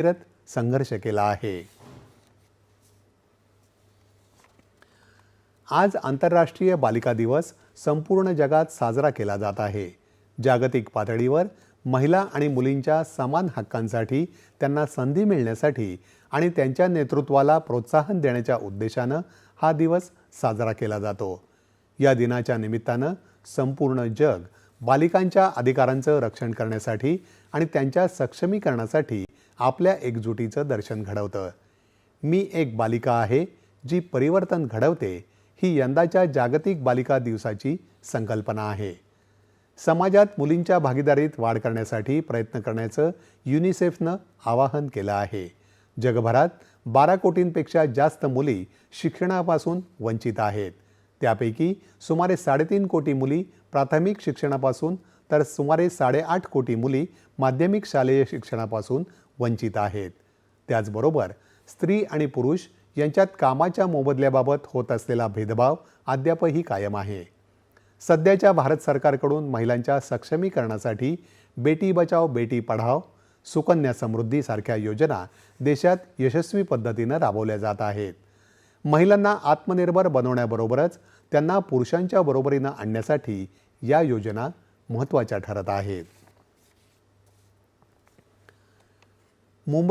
करत संघर्ष केला आहे. आज आंतरराष्ट्रीय बालिका दिवस संपूर्ण जगात साजरा केला जात आहे. जागतिक पातळीवर महिला आणि मुलींच्या समान हक्कांसाठी त्यांना संधी मिळण्यासाठी आणि त्यांच्या नेतृत्वाला प्रोत्साहन देण्याच्या उद्देशानं हा दिवस साजरा केला जातो. या दिनाच्या निमित्तानं संपूर्ण जग बालिकांच्या अधिकारांचं रक्षण करण्यासाठी आणि त्यांच्या सक्षमीकरणासाठी आपल्या एकजुटीचं दर्शन घडवतं. मी एक बालिका आहे जी परिवर्तन घडवते ही यंदाच्या जागतिक बालिका दिवसाची संकल्पना आहे. समाजात मुलींच्या भागीदारीत वाढ करण्यासाठी प्रयत्न करण्याचं युनिसेफनं आवाहन केलं आहे. जगभरात बारा कोटींपेक्षा जास्त मुली शिक्षणापासून वंचित आहेत. त्यापैकी सुमारे साडेतीन कोटी मुली प्राथमिक शिक्षणापासून तर सुमारे साडेआठ कोटी मुली माध्यमिक शालेय शिक्षणापासून वंचित आहेत. त्याचबरोबर स्त्री आणि पुरुष यांच्यात कामाच्या मोबदल्याबाबत होत असलेला भेदभाव अद्यापही कायम आहे. सध्याच्या भारत सरकारकडून महिलांच्या सक्षमीकरणासाठी बेटी बचाव बेटी पढाव सुकन्या समृद्धीसारख्या योजना देशात यशस्वी पद्धतीनं राबवल्या जात आहेत. महिलांना आत्मनिर्भर बनवण्याबरोबरच त्यांना पुरुषांच्या बरोबरीनं आणण्यासाठी या योजना महत्त्वाच्या ठरत आहेत. मुंबई